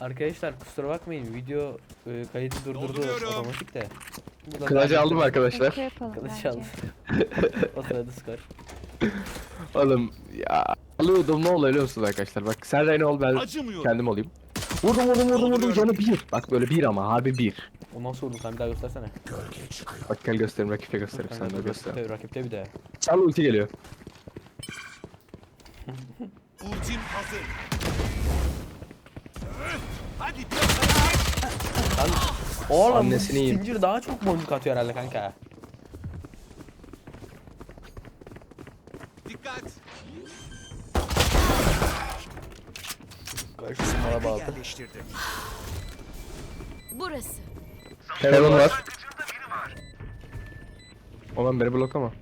Arkadaşlar kusura bakmayın video e, kaydı durdurdu Dolduruyorum. otomatik de. Buradan Kılıcı aldım arkadaşlar. Şaka yapalım Kılıç bence. aldım. o sırada skor. Oğlum ya. Alıyordum ne oluyor biliyor musunuz arkadaşlar? Bak sen Reyna ol ben Acımıyor. kendim olayım. Vurdum vurdum vurdum vurdum canı bir. Bak böyle bir ama harbi bir. O nasıl vurdun sen bir daha göstersene. Bak gel göstereyim rakibe göstereyim sen de göster. rakipte, rakipte bir de. Sen ulti geliyor. Ultim hazır. Hadi hareket. Oğlum Annesini bu yiyeyim. zincir daha çok boncuk atıyor herhalde kanka. Dikkat. Bak şu mala bağlı. Yerleştirdim. Burası. Heaven var. Olan beni bloklama.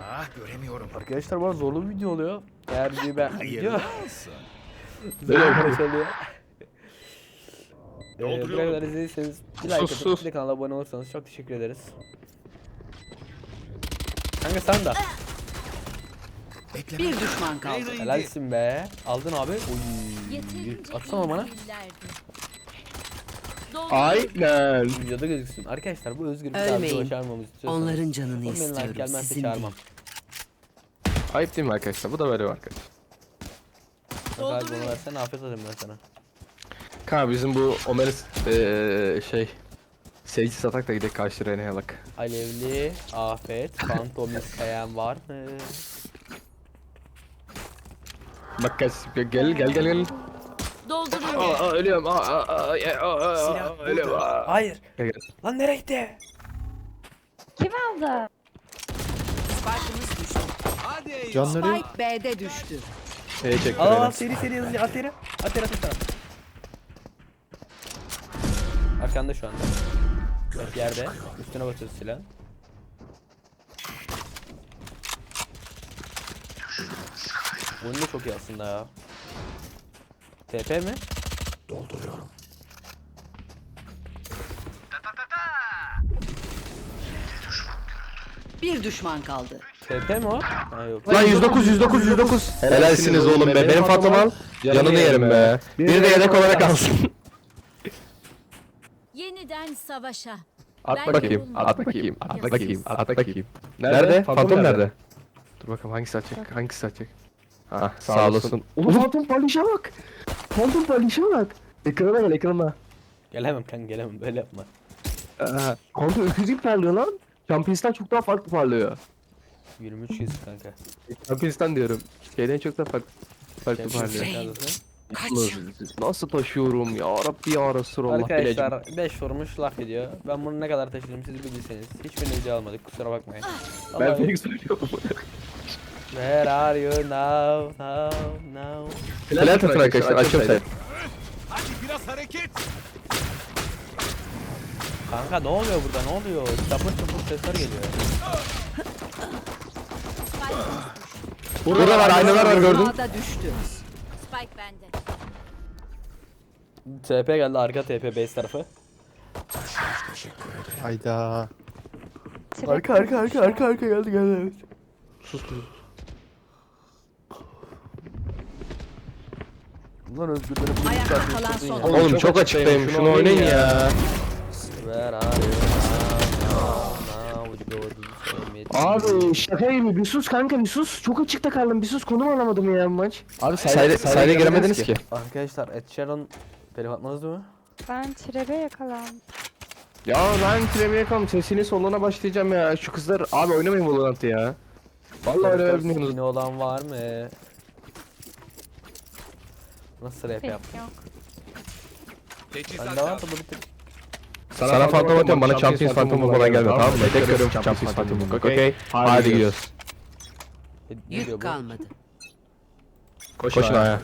Ah göremiyorum. Arkadaşlar bu arada zorlu bir video oluyor. Eğer videoyu ben video olsun. Bir video oluyor. Ee, buraya kadar izlediyseniz bir like Sus, atıp sus. bir de kanala abone olursanız çok teşekkür ederiz. Kanka sen de. Bir düşman kaldı. Helalsin be. Aldın abi. Oy. Yeterince Atsana bana. ilgililerdi. Dolduruyorum. Aynen. Videoda gözüksün. Arkadaşlar bu özgür bir Ölmeyin. tarzı başarmamızı istiyorsanız. Onların canını Onların like istiyorum. gelmezse Sizin çağırmam. değil. Ayıp değil mi arkadaşlar? Bu da böyle arkadaş. Kanka abi bunu versene afiyet ederim ben sana. Kanka bizim bu Omer'in eee şey Seyirci satak da gidelim karşı Rene'ye bak. Alevli, afet, fantomist kayan var mı? Bak kaç gel gel gel gel. gel. Dolduruyorum. Aa, aa ölüyorum. Aa, aa, aa, ya, aa, aa, aa, ölüyorum. Aa. Hayır. Gel gel. Lan nereye gitti? Kim aldı? Spike'ımız düştü. Hadi eyvah. Canları Spike B'de düştü. Şeye çekti Al al seri seri hızlıca at yere. At yere at yere. Arkanda şu anda. Evet yerde. Üstüne basıyoruz silah. Oyun da çok iyi aslında ya. TP mi? Bir düşman kaldı. TP mi o? Ha yok. Lan 109 109 109. Helalsiniz oğlum be. Benim Fatma al. Canını yerim be. Biri de yedek olarak alsın. Yeniden savaşa. At Ben bakayım. At bakayım. At bakayım. At bakayım. Nerede? Fantom nerede? Dur bakalım hangisi açacak? Hangisi açacak? Ha sağ olasın. Oğlum Fantom Paliş'e bak. Fantom Paliş'e bak. Ekrana gel ekrana. Gelemem kanka gelemem böyle yapma. Aa, Fantom öküz gibi parlıyor lan. Champions'tan çok daha farklı parlıyor. 23 yüz kanka. Champions'tan diyorum. Şeyden çok daha farklı. Farklı parlıyor. Neredesin? Nasıl taşıyorum ya Rabbi ya Resulallah. Arkadaşlar 5 vurmuş laf ediyor. Ben bunu ne kadar taşıdım siz bilirseniz. Hiçbirini video almadık kusura bakmayın. Ben Vallahi- Phoenix söylüyorum. Where are you now? Now, now. Helal takın arkadaşlar açıyorum sen. Hadi biraz hareket. Kanka ne oluyor burada ne oluyor? Çapır çapır sesler geliyor. Burada var aynalar var gördün. A'da düştü. Spike bende. TP geldi arka TP base tarafı. Hayda. Arka arka arka arka arka geldi geldi. Sus sus. Ulan Özgür bu Ayakta kalan son. Oğlum çok açıktayım şunu oynayın ya. Where are Abi şaka gibi bir sus kanka bir sus. Çok açıkta kaldım bir sus konum alamadım ya bu maç. Abi sayda, sayda giremediniz ki. Arkadaşlar Ed Sheeran telif atmazdı mı? Ben trebe yakalandım. Ya ben tremeye kaldım sesini soluna başlayacağım ya. Şu kızlar abi oynamayın Valorant'ı ya. Vallahi öyle bilmiyorsunuz. Yine olan var mı? Nasıl rap Pek yap? yok. Teçhizat Bende var lazım. da bu bir tık. Sana fantom atıyorum bana Champions fantom falan gelme tamam mı? Tek görüyorum Champions fantom okey. Hadi gidiyoruz. Yük kalmadı. Koşun ayağa.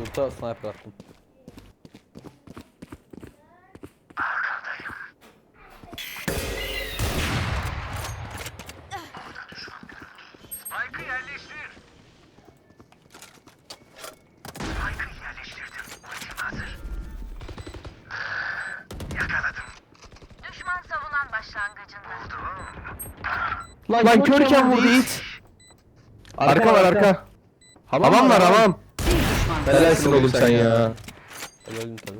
Ulta sniper attım. Başlangıcında. Lan körken vurdu it. Arka var arka. Hamam var hamam. Düşman kaldı. Helalsin oğlum sen ya. Ben öldüm tabii.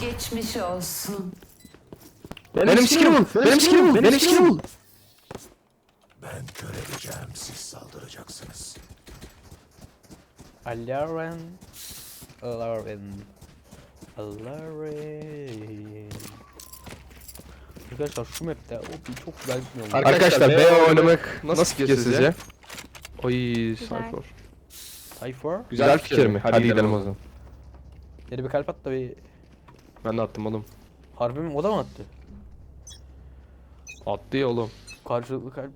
Geçmiş olsun. Benim skill'im bul. Benim skill'im bul. Benim skill'im bul. Alaren. Alaren. Alaren. Arkadaşlar şu map'te o bir çok güzel gitmiyor? Arkadaşlar B oynamak nasıl fikir sizce? Oy Cypher. Cypher. Güzel fikir mi? Hadi gidelim o zaman. Yeri bir kalp at da bir... Ben de attım oğlum. Harbi mi? O da mı attı? Attı ya oğlum. Karşılıklı kalp.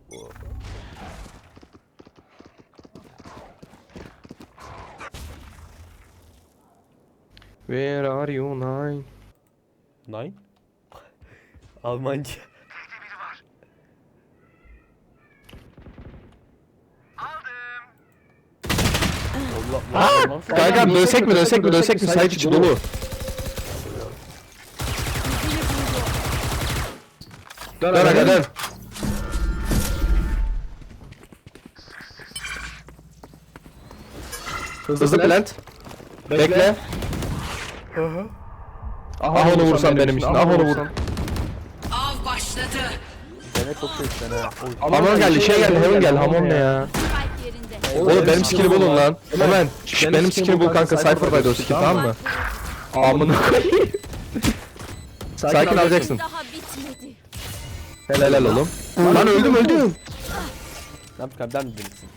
Where are you nine? Nine? Almanca. Allah Kanka dönsek mi dönsek mi dönsek mi? Site içi dolu. Dön aga dön. Hızlı plant. Bekle. Ah onu vursan benim için. Ah onu vur. Çok şey sene. Oy. Hamon geldi şey geldi heaven geldi hamon ne ya? Spike yerinde. Oğlum benim skill'i bulun lan. Hemen. Benim skill'i bul kanka Cypher'daydı o skill tamam mı? Amına koyayım. Sakin alacaksın. Daha bitmedi. Helal oğlum. Lan öldüm öldüm. Ne yapayım ben mi bilirsin?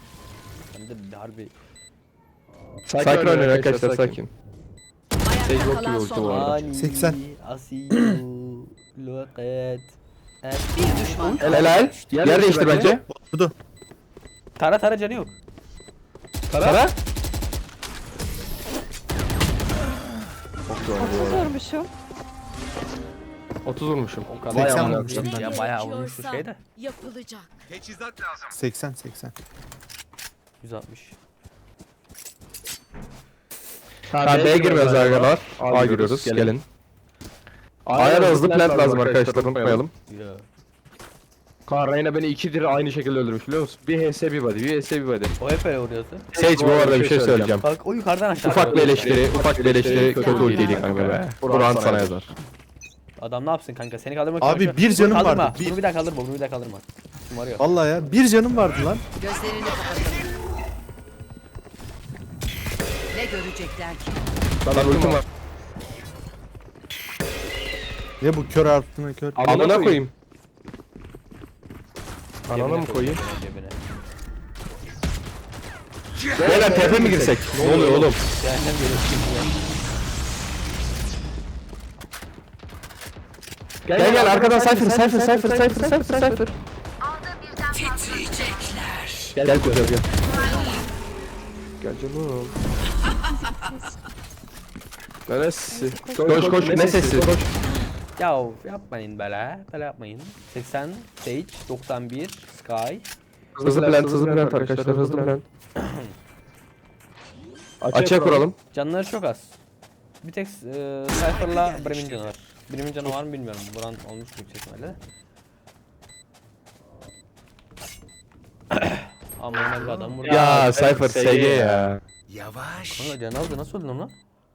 Ben de harbi... Sakin oynayın arkadaşlar sakin. Ayakta yok kalan son oldu bu oyuncu. Arada. Ani, 80. Asiyu. Lukat. Bir düşman kaldı. Helal. Yer değiştir bence. Tara tara canı yok. Tara. 30 vurmuşum. 30 vurmuşum. O kadar 80 yaman vurmuşum ben. Ya bayağı vurmuş şu şey de. Yapılacak. Teçhizat lazım. 80 80. 160. Ha B'ye girmiyoruz arkadaşlar. A giriyoruz. Gelin. A'ya da hızlı plant lazım arkadaşlar unutmayalım. Ya. Kaan Reyna beni ikidir aynı şekilde öldürmüş biliyor musun? Bir HS bir body, bir HS bir body. O hep öyle vuruyordu. Sage bu arada bir şey söyleyeceğim. Bak o yukarıdan aşağı. Ufak bir eleştiri, ufak bir eleştiri kötü ultiydi kanka be. Burhan sana yazar. Adam ne yapsın kanka? Seni kaldırmak Abi, bir Bunu canım kaldırma. vardı, bir. Bunu bir daha kaldırma, bunu bir daha kaldırma. Şımarıyor. Vallahi ya bir canım vardı lan. Gözlerini kapatalım. Ne görecekler ki? Lan ultim var. Ya bu kör altına kör. Amına koyayım. Anana mı koyayım? Cebine. Beyler tepe mi girsek? Ne oluyor oğlum? Cehennem geliyor. Gel gel arkadan Cypher, Cypher, Cypher, Cypher, Cypher, Cypher. Titriyecekler. Gel gel gel. Gel canım. Neresi? Koş koş ne sesi? Ya yapmayın böyle. Böyle yapmayın. 80 Sage, 91 Sky. Hızlı plant, hızlı plant arkadaşlar, hızlı plant. Açığa kuralım. Canları çok az. Bir tek e, Cypher'la Bremen canı var. Bremen canı var mı bilmiyorum. Buran olmuş yüksek ihtimalle. Ama normal bir adam vurdu. Ya Cypher SG ya. Yavaş. Kanka canı aldı nasıl öldün lan?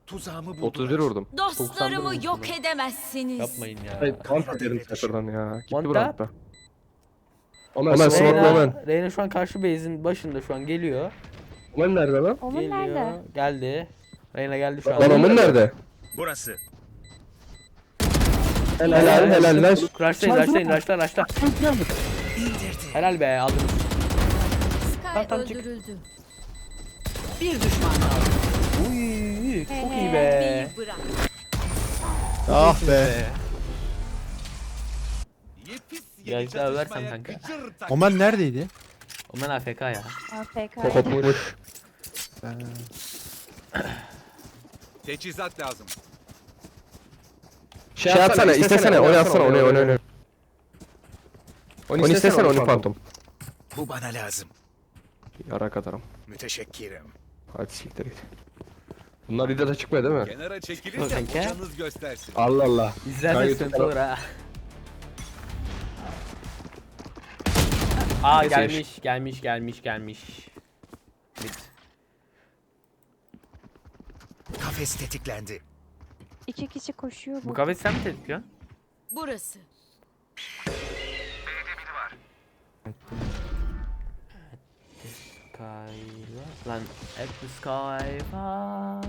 Tuzağımı buldum. 31 vurdum. Dostlarımı yok edemezsiniz. Yapmayın ya. Hayır, kant ederim Cypher'dan ya. Gitti One bu tap. rampta. Omen smoke Reyna, Omen. Reyna şu an karşı base'in başında şu an geliyor. Omen nerede lan? Onun geliyor. nerede? Geldi. Reyna geldi şu an. Lan Omen nerede? Burası. Helal helal helal. helal. Rushlayın rushlayın rushla rushla. Helal be aldınız. Sky tamam, çık. öldürüldü. Bir düşman kaldı. Uy, çok iyi be. Ah be. Gerçekten översen kanka. Omen neredeydi? Omen AFK ya. AFK. Kopmuş. Teçhizat lazım. Şey atsana, istesene, onu atsana, onu, onu, onu. Onu istesene, onu fantom. Bu bana lazım. Yarak atarım. Müteşekkirim. Hadi siktir git. Bunlar lidata çıkmıyor değil mi? Kenara çekilirse Kanka. göstersin. Allah Allah. İzlersen Kanka, sıkıntı olur ha. Aa Neyse gelmiş, gelmiş, gelmiş, gelmiş. Bit. Kafes tetiklendi. İki kişi koşuyor bu. Bu kahve sen mi tetik ya? Burası. Sky lan at the sky fall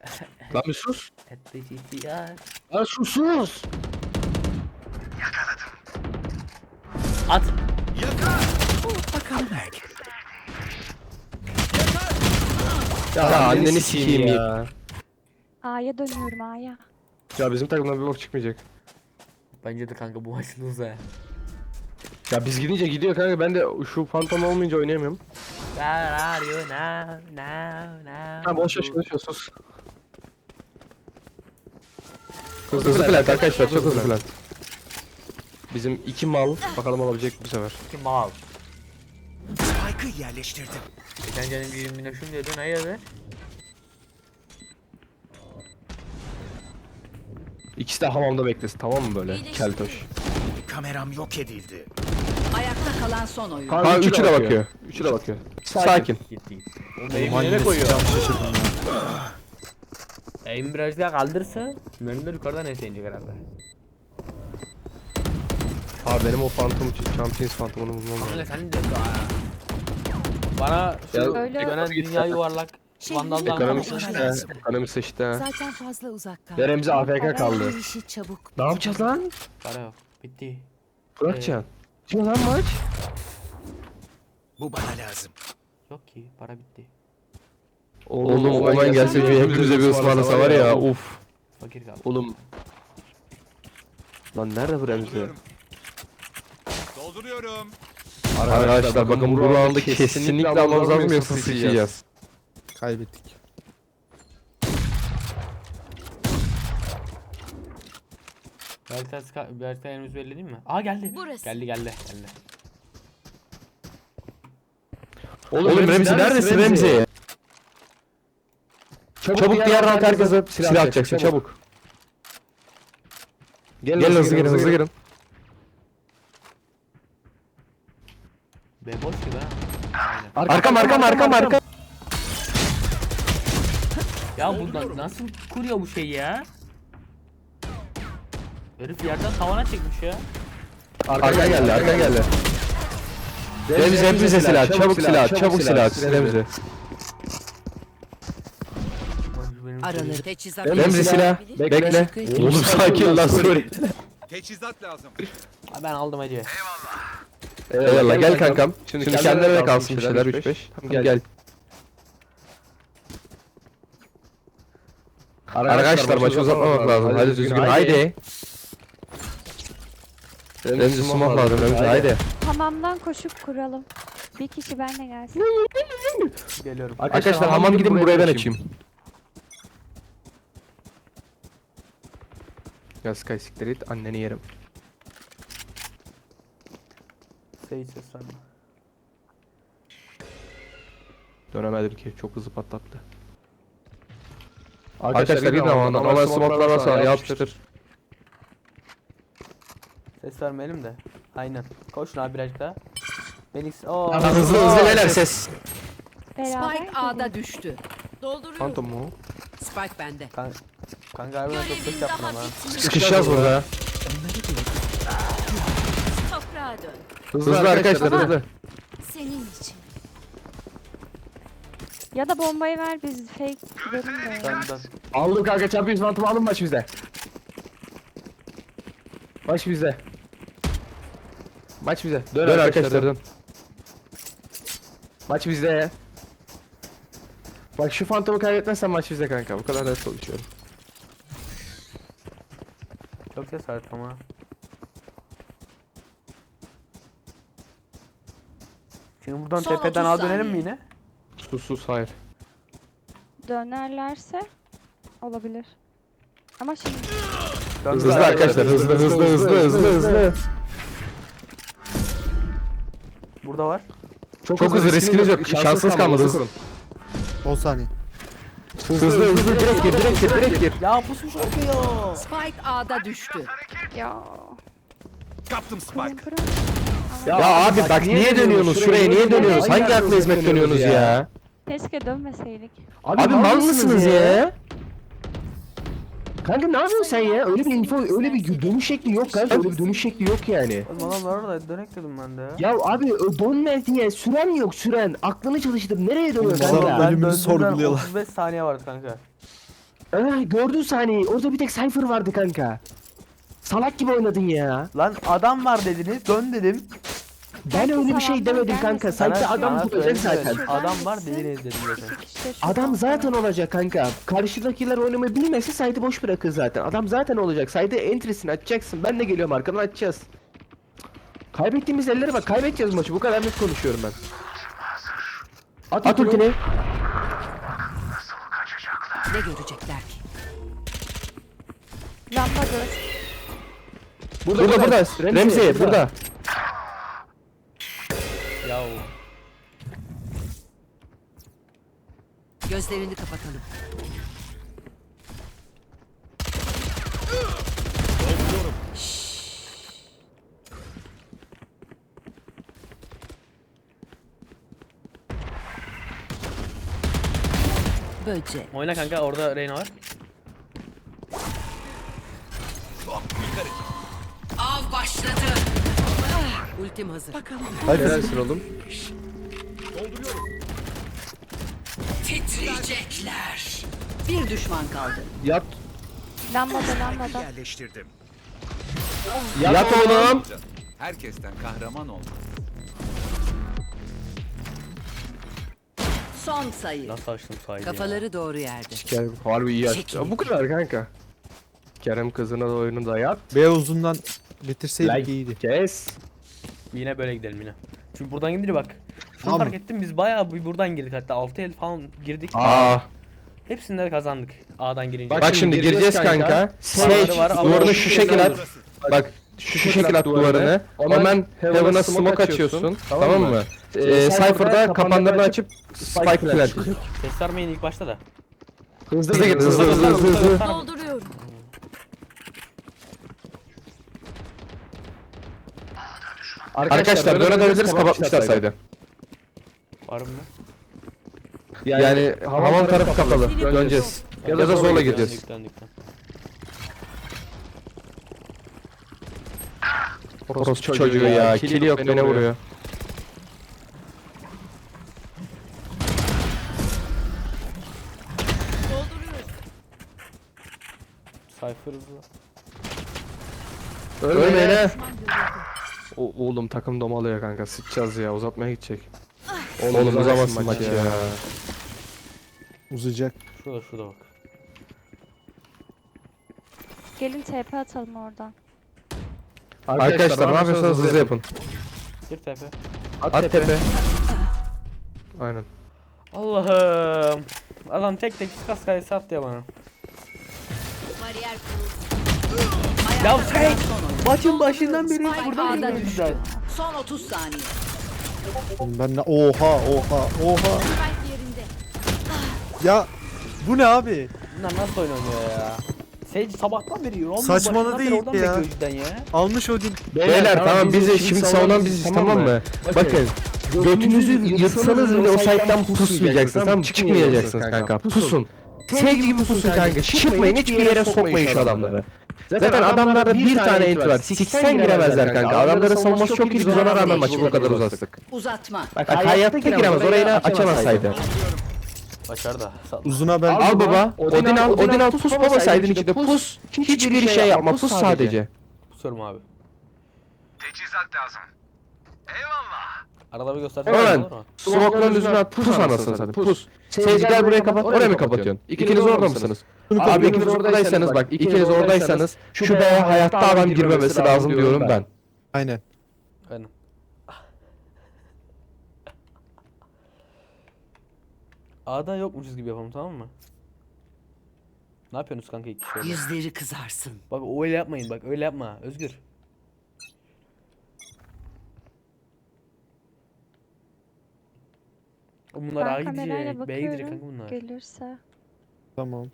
Lan bir sus. at the GTR. Lan sus sus. At. Ya, anneni sikeyim ya. A'ya dönüyorum A'ya. Ya bizim takımdan bir bok çıkmayacak. Bence de kanka bu maçın uzağı. Ya biz gidince gidiyor kanka ben de şu fantom olmayınca oynayamıyorum. Where are you now now now? Ha boş ver konuşuyor sus. Hızlı, hızlı plant arkadaşlar çok hızlı plant. Bizim iki mal bakalım olabilecek mi bu sefer. Kim mal? Spike'ı yerleştirdim. Geçen canım bir minnoşum diyordun hayırdır? İkisi de hamamda beklesin tamam mı böyle? Keltoş. Kameram yok edildi. Ayakta kalan son oyun. Ha üçü de bakıyor. Üçü de bakıyor. Sakin. Gitti gitti. Oğlum eğim nereye koyuyor? Eğim biraz daha kaldırsa de yukarıdan neyse inecek herhalde. Abi benim o fantom Champions fantomunu bulmam lazım. Kanka sen de Bana şu Öyle- dönen dünya yuvarlak Vandal'dan Ekonomi kalmış. sıçtı. Ekonomi sıçtı. Zaten fazla uzak kal. Deremize AFK kaldı. Bu işi çabuk. Ne yapacağız lan? Para yok. Bitti. Bırakacaksın. Kim lan maç? Bu bana lazım. Yok ki para bitti. Oğlum Omen gelse bir hepimize bir ısmarlasa var ya uf. Fakir kaldı. Oğlum. Lan nerede bu Remzi? Dolduruyorum. Arkadaşlar bakın bu round'u kesinlikle almamız lazım yoksa sıçacağız. Kaybettik. Berkay Ska- Berkay henüz belli değil mi? Aa geldi. Burası. Geldi geldi geldi. Oğlum Remzi neredesin Remzi? Çabuk diğer round herkese silah atacaksın çabuk. Gelin hızlı girin hızlı girin. Be boş gibi ha. Arkam arkam arkam arkam. Ya bu na- nasıl kuruyor bu şeyi ya? Herif yerden tavana çekmiş ya. Arka geldi arka geldi. Remzi hepimize silah çabuk silah çabuk silah Remzi. Araları teçhizat. Remzi silah bekle. Oğlum sakin lan sorry. Teçhizat lazım. Ben aldım hacı. Eyvallah gel kankam. Şimdi kendine de kalsın bir şeyler 3-5. Tamam gel. Arkadaşlar maçı uzatmamak lazım. Hadi düzgün haydi. Remzi smoke lazım Remzi haydi. Hamamdan koşup kuralım. Bir kişi benle gelsin. Geliyorum. Arkadaşlar hamam gidin buraya ben açayım. Ya Sky siktir it anneni yerim. Seyit ses verme. Dönemedim ki çok hızlı patlattı. Arkadaşlar gidin ama ama smoke'lar varsa yapıştır. Ses vermeyelim de. Aynen. Koşun abi birazcık daha. Felix. Oo. Hızlı hızlı beyler ses. Spike A'da düştü. Dolduruyorum. Phantom mu? Spike bende. Kan Kanka harbiden çok ses yaptın ama. Sıkışacağız burada. Toprağa dön. Hızlı arkadaşlar hızlı. Senin için. Ya da bombayı ver biz fake gidelim de. Dön dön. Aldım kanka Champions Phantom'u alın maç bizde. Maç bizde. Maç bize. Dön, arkadaşlar dön. Maç bizde. Bak şu fantomu kaybetmezsen maç bizde kanka. Bu kadar net konuşuyorum. Çok var ama. Şimdi buradan Son tepeden 30 al dönelim mi saniye. yine? Sus sus hayır. Dönerlerse olabilir. Ama şimdi Dön Hızlı dön. arkadaşlar hızlı hızlı hızlı hızlı hızlı. Burada var. Çok, hızlı riskiniz yok. Şanssız kalmadınız. 10 saniye. Hızlı hızlı direkt gir direkt gir direkt gir. Ya pusmuş bakıyor. Spike A'da düştü. ya Kaptım Spike. Ya, abi bak niye dönüyorsunuz? Şuraya niye dönüyorsunuz? Hangi akla hizmet dönüyorsunuz ya? Keşke dönmeseydik. Abi mal mısınız ya? Kanka ne yapıyorsun sen ya? Öyle bir info, öyle bir dönüş şekli yok kanka. Öyle bir dönüş şekli yok yani. Oğlum adamlar orada dönek dedim ben de ya. Ya abi ö- dönme diye süren yok süren. Aklını çalıştır. Nereye dönüyorsun Oğlum, kanka? ben- Ölümünü sorguluyorlar. 35 saniye vardı kanka. Ah, gördün saniyeyi. Orada bir tek Cypher vardı kanka. Salak gibi oynadın ya. Lan adam var dediniz dön dedim. Ben öyle bir şey demedim kanka. Sana- Sanki adam sana bulacak zaten. evet. Adam var dediniz dedim zaten. Adam zaten olacak kanka. Karşıdakiler oynamayı bilmezse side'ı boş bırakır zaten. Adam zaten olacak. Side'ı entry'sini açacaksın. Ben de geliyorum arkadan açacağız. Kaybettiğimiz ellere bak. Kaybedeceğiz maçı. Bu kadar net konuşuyorum ben. At, At ultini. Ne görecekler ki? Lamba. Burada burada. burada. Remzi, burada. Ya Gözlerini kapatalım. Böce. oyna kanka orada Reyna var. Av başladı. Ultim hazır. Helalsin oğlum. Titriyecekler. Bir düşman kaldı. Yat. Lambada lambada. Yerleştirdim. Yat oğlum. Herkesten kahraman ol. Son sayı. Nasıl açtım sahayı Kafaları doğru yerde. Kerem harbi iyi açtı. Çekil. Bu kadar kanka. Kerem kızına da oyunu da yap. B uzundan bitirseydik Like. iyiydi. Kes. Yine böyle gidelim yine. Çünkü buradan gidince bak. Şunu Tamam. fark ettim biz bayağı bir buradan girdik hatta 6 el falan girdik. Aa. Hepsinde de kazandık A'dan girince. Bak, şimdi gireceğiz kanka. Var ama duvarını şu şekil at. Bak şu şekil at duvarını. Hemen Heaven'a smoke açıyorsun. Tamam mı? Ee, Cypher'da kapanlarını açıp spike plant. Ses vermeyin ilk başta da. Hızlı git hızlı hızlı hızlı hızlı. Dolduruyorum. Arkadaşlar dönebiliriz kapatmışlar saydı. Var mı? Yani hamam tarafı kapalı. Döneceğiz. Ya da zorla gireceğiz. Döndük. Orospu çocuğu ya. Kili yok beni vuruyor. Dolduruyorum. Cypher hızlı. Ölmeyene. O, oğlum takım domalıyor kanka. Sıçacağız ya. Uzatmaya gidecek. Oğlum uzamasın maç ya. Uzayacak. Şurada şurada bak. Gelin TP atalım oradan. Arkadaşlar ne yapıyorsanız hızlı yapın. Gir tepe. At tepe. Aynen. Allah'ım. Adam tek tek kas kayısı attı ya bana. Ya sen maçın başından beri Spike burada A'da mıydın düştü. güzel? Son 30 saniye. Oğlum Ben ne? Oha oha oha. Spike yerinde. Ya bu ne abi? Bunlar nasıl oynanıyor ya? Sage sabahtan beri yiyor. Saçmaladı başından beri oradan ya. bekliyor cidden ya. Almış Odin. Beyler tamam bizi şimdi savunan biziz tamam mı? Bakın götünüzü yırtsanız bile o site'den pusmayacaksınız tamam mı? Çıkmayacaksınız kanka pusun. Sage gibi pusun kanka. Çıkmayın hiçbir yere sokmayın şu adamları. Zaten adamlarda bir tane ent var. Siksen giremezler kanka. Adamların savunması çok iyi. Biz ona rağmen maçı bu kadar uzattık. Uzatma. Bak hayatta giremez. Orayı da açamasaydı. Başardı. Sağ Uzuna ben. Al baba. Odin al. Odin al. Pus baba saydın içinde. Pus. Hiçbir şey yapma. Pus sadece. Pusuyorum abi. Teçhizat lazım. Eyvallah. Arada bir göstersene. Hemen. olur mu? Smoke'ların yüzüne at. Pus anasını satayım. Pus. Sage gel buraya kapat. Oraya mı kapatıyorsun? İkiniz orada mısınız? Abi ikiniz oradaysanız bak. ikiniz oradaysanız şu B'ye hayatta adam girmemesi lazım diyorum ben. Aynen. Aynen. A'da yokmuşuz gibi yapalım tamam mı? Ne yapıyorsunuz kanka iki kişi? Yüzleri kızarsın. Bak öyle yapmayın bak öyle yapma Özgür. Bunlar A Ben kamerayla gidecek. B'ye gidecek bakıyorum. kanka bunlar. Gelirse. Tamam.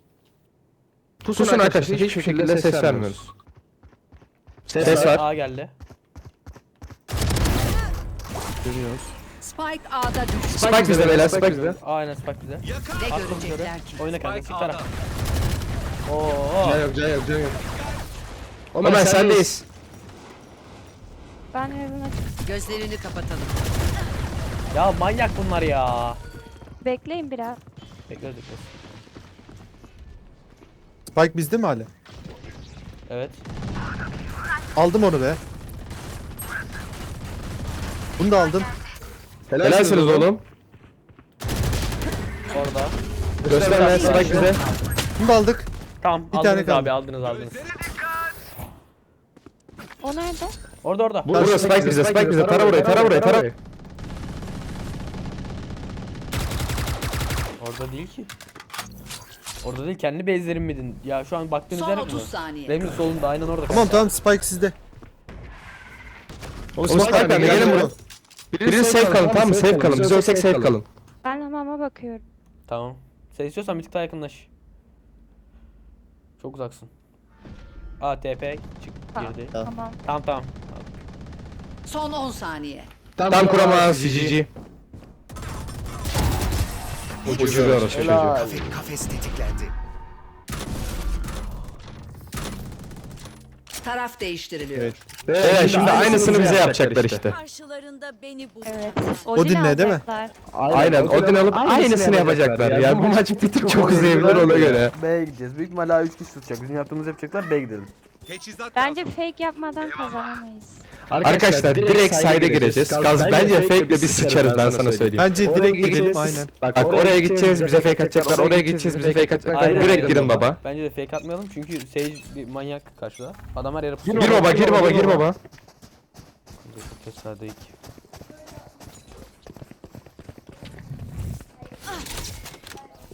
Pusun arkadaşlar hiçbir şekilde ses vermiyoruz. Ses var. A geldi. Dönüyoruz. Spike A'da düştü. Spike bizde beyler spike bizde. Aynen spike bize. Ne görecekler ki? Oyna kanka çık taraf. Oo. Can yok can yok can yok. Ömer sendeyiz. Ben çık- Gözlerini kapatalım. Ya manyak bunlar ya. Bekleyin biraz. Bekliyoruz bekliyoruz. Spike bizde mi hala? Evet. Aldım onu be. Bunu da aldım. Helalsiniz oğlum. Orada. Gösterme spike bizde. Bunu da aldık. Tamam Bir aldınız tane kaldı. abi aldınız aldınız. O nerede? Orada orada. Bu- Burada spike bizde spike bizde. Tara burayı tara burayı tara. Orada değil ki. Orada değil kendi base'lerin miydin? Ya şu an baktığınız Son yer mi? 30 saniye. Remzi solunda aynen orada. Tamam tamam Spike sizde. O spike bende gelin buraya. Birini safe kalın tamam mı? Safe kalın. Biz ölsek safe kalın. Ben hamama bakıyorum. Tamam. Sen istiyorsan bir tık daha yakınlaş. Çok uzaksın. ATP çık Tamam. girdi. Tamam. Tamam tamam. Son 10 saniye. Tam kuramaz GG. Uçuruyor o çocuğu. Kafes tetiklendi. Taraf değiştiriliyor. Evet. Evet şimdi aynısını bize yapacaklar işte. Karşılarında beni bul. Evet. Odin'le değil mi? Aynen Odin alıp aynısını yapacaklar ya. Bu maç bir tık çok uzayabilir ona göre. B'ye gideceğiz. Büyük ihtimalle 3 kişi tutacak. Bizim yaptığımızı yapacaklar. B'ye gidelim. Bence fake yapmadan kazanamayız. Arkadaşlar direkt side'e gireceğiz. Gaz bence fake biz sıçarız ben sana söyleyeyim. Bence direkt gidelim aynen. Bak oraya gideceğiz bize fake atacaklar. Oraya gideceğiz bize fake atacaklar. Direkt girin baba. Bence de fake atmayalım çünkü Sage bir manyak karşıda. Adam her yere pusuyor. Gir baba gir baba gir baba. Tesadüf.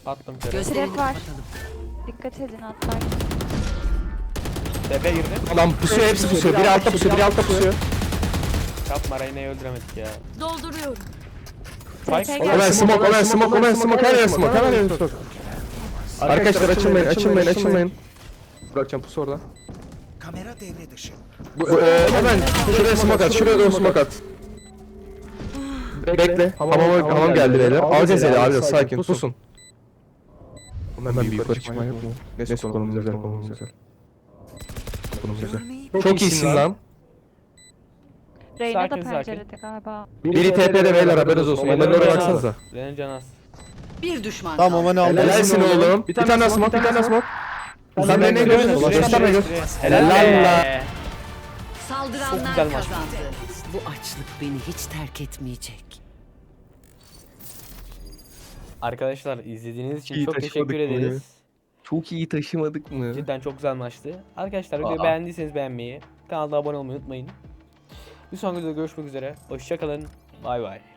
Attım kere. Trap var. Dikkat edin atlar. TP girdi. Lan pusuyor hepsi pusuyor. Biri altta pusuyor biri altta pusuyor. Kapma Reyna'yı öldüremedik ya. Dolduruyorum. Spike. Geldi. smoke Ömer smoke Ömer smoke her yer smoke her yer smoke. Arkadaşlar açılmayın açılmayın açılmayın. Bırakacağım pusu orada. kamera devre dışı. Bu, e, hemen şuraya smoke at şuraya doğru smoke at. Bekle. Hamam, hamam geldi beyler. Alacağız eli alacağız sakin pusun. Hemen bir yukarı çıkma yok mu? Neyse konumuz güzel konumuz güzel. Konumuz güzel. Çok iyisin lan. Reyna da Sakin, sakin. pencerede galiba. Biri TP'de beyler haberiniz olsun. Onların oraya baksanıza. Reyna Canas. Bir düşman Tamam kaldı. aman aldım. Helalsin oğlum. Bir tane smoke, bir tane smoke. Sen beni ne görüyorsun? Ulaşın. Gösterme gör. Helal be. Saldıranlar Çok güzel maç. kazandı. Bu açlık beni hiç terk etmeyecek. Arkadaşlar izlediğiniz için İyi çok taşımadık teşekkür mı ederiz. Çok iyi taşımadık mı? Cidden çok güzel maçtı. Arkadaşlar videoyu Aa. beğendiyseniz beğenmeyi, kanala abone olmayı unutmayın. Bir sonraki videoda görüşmek üzere. Hoşçakalın. Bay bay.